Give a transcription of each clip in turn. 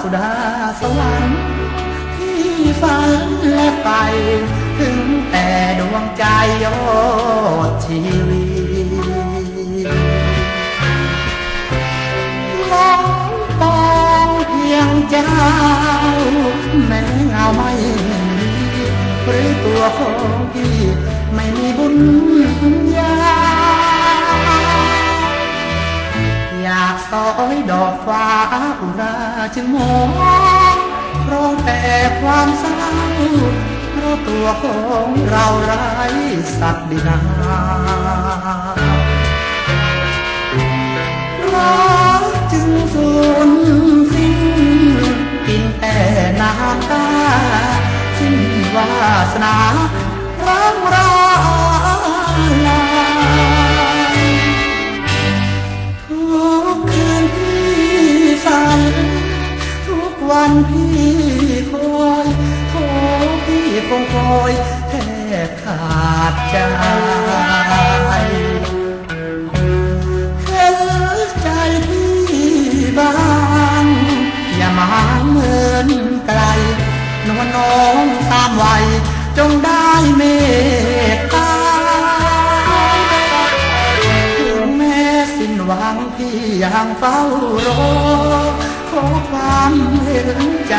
สุดาสวรรค์ที่ฝันและไป ถึงแต่ดวงใจยอดชีวิตลองปองเพียงเจ้า แม้เงาไม่มีหรือตัวของพี่ไม่มีบุญญาากสอยดอกฟ้าอุราจึงมองร้องแต่ความเศร้าเพราะตัวของเราไร้สักดินารักจึงสูญสิ้นกินแต่น้ำตาสิ้นวาสนารักรา พี่คอยโทพี่คงคอยแทบขาดใจเห็นใจพี่บ้างอย่ามาเหมือนไกลนวลน้องตามวัยจงได้เมตตาถึงแม้สิ้นหวังพี่ยังเฝ้ารอ ขอความเห็นใจ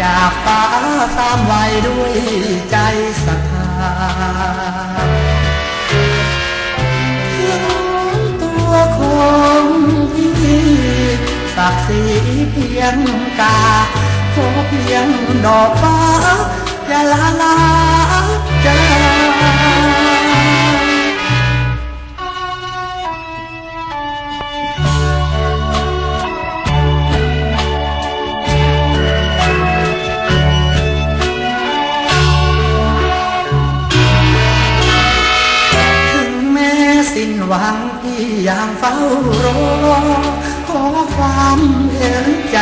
จากฟ้าสามไวัยด้วยใจศรัทธาถึงตัวของพี่ศักดิ์ศรีเพียงกาขอเพียงดอกฟ้าอย่าละลาจถึ สิ้นหวังพี่ยังเฝ้ารอขอความเห็นใจ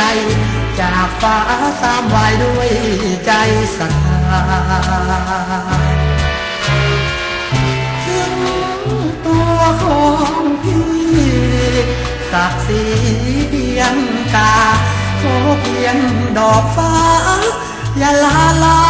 จากฟ้าสามวายด้วยใจศรัทธาถึงตัวของพี่ศักดิ์ศรีเพียงกาขอเพียงดอกฟ้า อย่าลาลาย